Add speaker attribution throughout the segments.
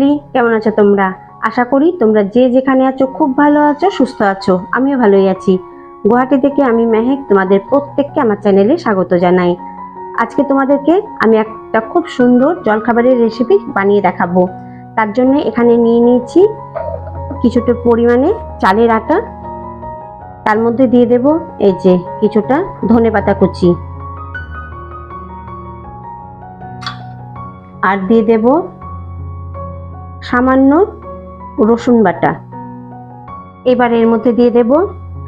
Speaker 1: Family কেমন আছো তোমরা? আশা করি তোমরা যে যেখানে আছো খুব ভালো আছো, সুস্থ আছো। আমিও ভালোই আছি। গুয়াহাটি থেকে আমি মেহেক তোমাদের প্রত্যেককে আমার চ্যানেলে স্বাগত জানাই। আজকে তোমাদেরকে আমি একটা খুব সুন্দর জলখাবারের রেসিপি বানিয়ে দেখাবো। তার জন্য এখানে নিয়ে নিয়েছি কিছুটা পরিমাণে চালের আটা। তার মধ্যে দিয়ে দেব এই যে কিছুটা ধনে পাতা কুচি। আর দিয়ে দেব সামান্য রসুন বাটা। এবার এর মধ্যে দিয়ে দেব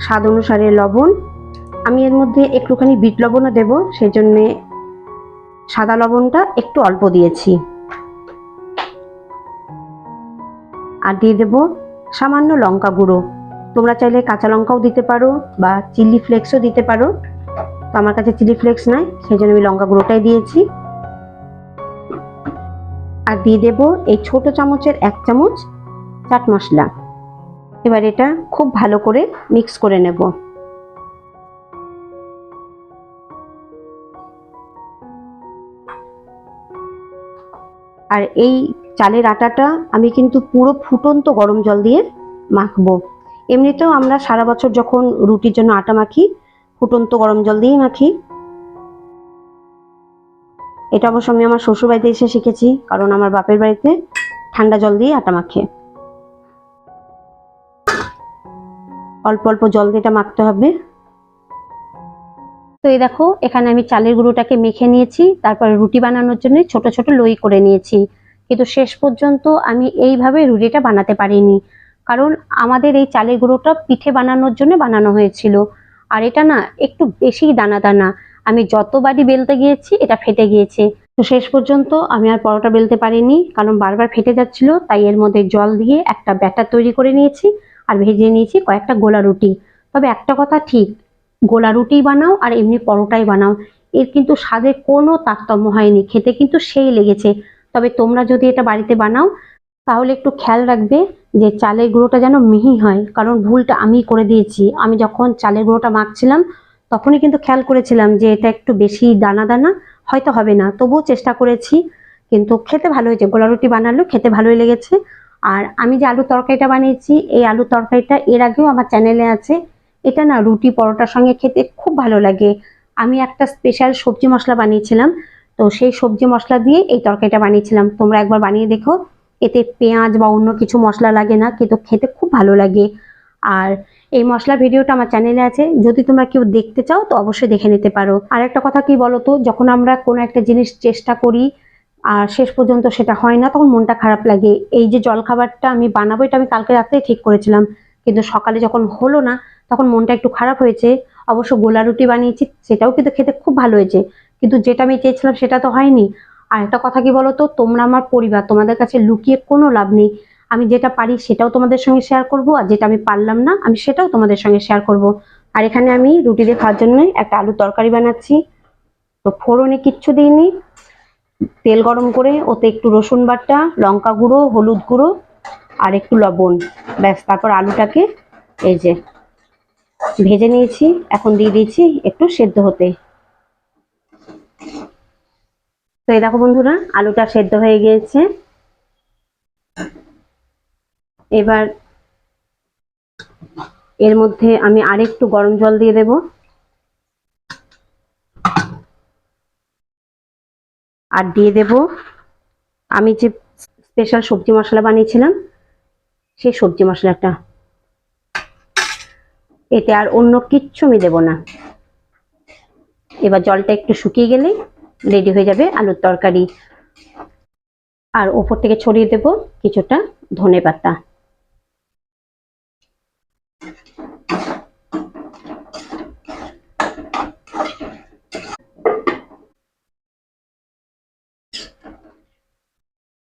Speaker 1: স্বাদ অনুসারে লবণ। আমি এর মধ্যে একটুখানি বিট লবণও দেব সেই জন্যে সাদা লবণটা একটু অল্প দিয়েছি। আর দিয়ে দেব সামান্য লঙ্কা গুঁড়ো। তোমরা চাইলে কাঁচা লঙ্কাও দিতে পারো বা চিলি ফ্লেক্সও দিতে পারো। তো আমার কাছে চিলি ফ্লেক্স নাই সেই জন্য আমি লঙ্কা গুঁড়োটাই দিয়েছি। আর দিয়ে দেব এই ছোট চামচের এক চামচ চাট মশলা। এবার এটা খুব ভালো করে মিক্স করে নেব। আর এই চালের আটাটা আমি কিন্তু পুরো ফুটন্ত গরম জল দিয়ে মাখবো। এমনিতেও আমরা সারা বছর যখন রুটির জন্য আটা মাখি, ফুটন্ত গরম জল দিয়েই মাখি। এটা অবশ্য আমি আমার শ্বশুর বাড়িতে এসে শিখেছি, কারণ আমার বাপের বাড়িতে ঠান্ডা জল দিয়ে আটা মাখে। অল্প অল্প জল দিয়ে এটা মাখতে হবে। তো এই দেখো, এখানে আমি চালের গুঁড়োটাকে মেখে নিয়েছি, তারপরে রুটি বানানোর জন্য ছোট ছোট লই করে নিয়েছি। কিন্তু শেষ পর্যন্ত আমি এইভাবে রুটিটা বানাতে পারিনি, কারণ আমাদের এই চালের গুঁড়োটা পিঠে বানানোর জন্য বানানো হয়েছিল। আর এটা না একটু বেশি দানা দানা আমি যতবারই বেলতে গিয়েছি, এটা ফেটে গিয়েছে। তো শেষ পর্যন্ত আমি আর পরোটা বেলতে পারিনি, কারণ বারবার ফেটে যাচ্ছিল, তাই এর মধ্যে জল দিয়ে একটা ব্যাটার তৈরি করে নিয়েছি আর ভেজে নিয়েছি কয়েকটা গোলা রুটি। তবে একটা কথা ঠিক, গোলা রুটি বানাও আর এমনি পরোটাই বানাও, এর কিন্তু স্বাদে কোনো তারতম্য হয়নি, খেতে কিন্তু সেই লেগেছে। তবে তোমরা যদি এটা বাড়িতে বানাও, তাহলে একটু খেয়াল রাখবে যে চালের গুঁড়োটা যেন মিহি হয়, কারণ ভুলটা আমি করে দিয়েছি। আমি যখন চালের গুঁড়োটা মাখছিলাম তখনই কিন্তু খেয়াল করেছিলাম যে এটা একটু বেশি দানা দানা হয়তো হবে না, তবুও চেষ্টা করেছি, কিন্তু খেতে ভালো হয়েছে। গোলা রুটি বানালেও খেতে ভালোই লেগেছে। আর আমি যে আলু তরকারিটা বানিয়েছি, এই আলু তরকারিটা এর আগেও আমার চ্যানেলে আছে। এটা না রুটি পরোটার সঙ্গে খেতে খুব ভালো লাগে। আমি একটা স্পেশাল সবজি মশলা বানিয়েছিলাম, তো সেই সবজি মশলা দিয়ে এই তরকারিটা বানিয়েছিলাম। তোমরা একবার বানিয়ে দেখো। এতে পেঁয়াজ বা অন্য কিছু মশলা লাগে না, কিন্তু খেতে খুব ভালো লাগে। আর এই মশলা ভিডিওটা আমার চ্যানেলে আছে। যদি তোমরা কেউ দেখতে চাও, তো অবশ্যই দেখে নিতে পারো। আর একটা কথা কি বলো তো যখন আমরা কোনো একটা জিনিস চেষ্টা করি, আর শেষ পর্যন্ত সেটা হয় না, তখন মনটা খারাপ লাগে। এই যে জলখাবারটা আমি বানাবো, এটা আমি কালকে রাতেই ঠিক করেছিলাম। কিন্তু সকালে যখন হলো না, তখন মনটা একটু খারাপ হয়েছে। অবশ্য গোলা রুটি বানিয়েছি, সেটাও কিন্তু খেতে খুব ভালো হয়েছে। কিন্তু যেটা আমি চেয়েছিলাম, সেটা তো হয়নি। আর একটা কথা কি বলো তো তোমরা আমার পরিবার, তোমাদের কাছে লুকিয়ে কোনো লাভ নেই। আমি যেটা পারি সেটাও তোমাদের সঙ্গে শেয়ার করব, আর যেটা আমি পারলাম না, আমি সেটাও তোমাদের সঙ্গে শেয়ার করব। আর এখানে আমি রুটি দিয়ে খাওয়ার জন্য একটা আলু তরকারি বানাচ্ছি। তো ফোড়নে কিচ্ছু দিইনি। তেল গরম করে ওতে একটু রসুন বাটা, লঙ্কা গুঁড়ো, হলুদ গুঁড়ো, আর একটু লবণ। ব্যাস, তারপর আলুটাকে এই যে ভেজে নিয়েছি, এখন দিয়ে দিয়েছি একটু সেদ্ধ হতে। তো এই দেখো বন্ধুরা, আলুটা সেদ্ধ হয়ে গিয়েছে। এবার এর মধ্যে আমি আরেকটু গরম জল দিয়ে দেব। আর দিয়ে দেব আমি যে স্পেশাল সবজি মশলা বানিয়েছিলাম, সেই সবজি মশলাটা। এতে আর অন্য কিচ্ছু আমি দেবো না। এবার জলটা একটু শুকিয়ে গেলে রেডি হয়ে যাবে আলুর তরকারি। আর ওপর থেকে ছড়িয়ে দেব কিছুটা ধনে পাতা।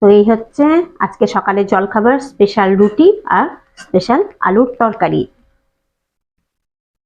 Speaker 1: তো এই হচ্ছে আজকে সকালে জলখাবার স্পেশাল রুটি আর স্পেশাল আলুর তরকারি।